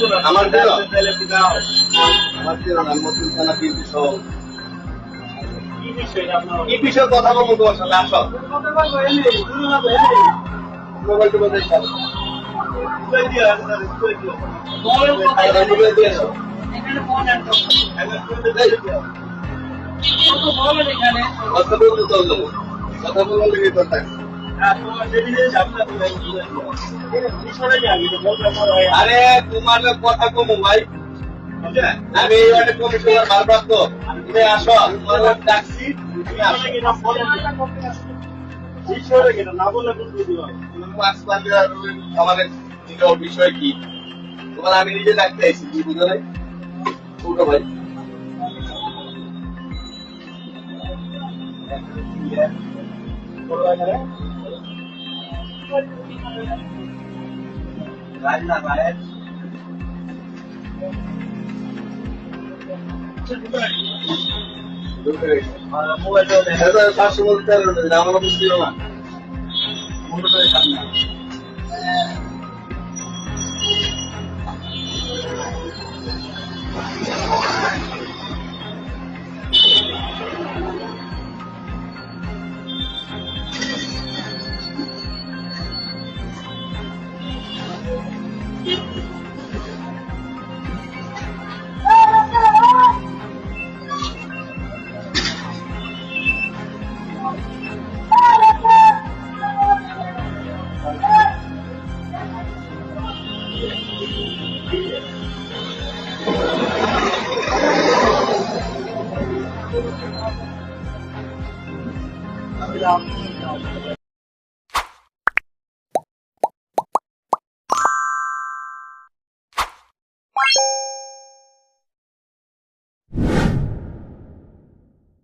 জন্য আমার সহ কি বিষয়ে কথা বলব তোমার সাথে আসো মোবাইল টোবাইল দিয়ে। কথা বলার লেগে তো আরে তোমার কথা কমু ভাই। আমি এই ওয়ার্ডে কমিশনার ভারপ্রাপ্ত। তুমি আসো তোমার ডাকছি তুমি আসো। আমাদের বিষয় কি? তোমার আমি নিজে ডাকতে আইছি কি বুঝো ভাই। মোবাইল আমার বুঝতে ছিল না 見た目いいな。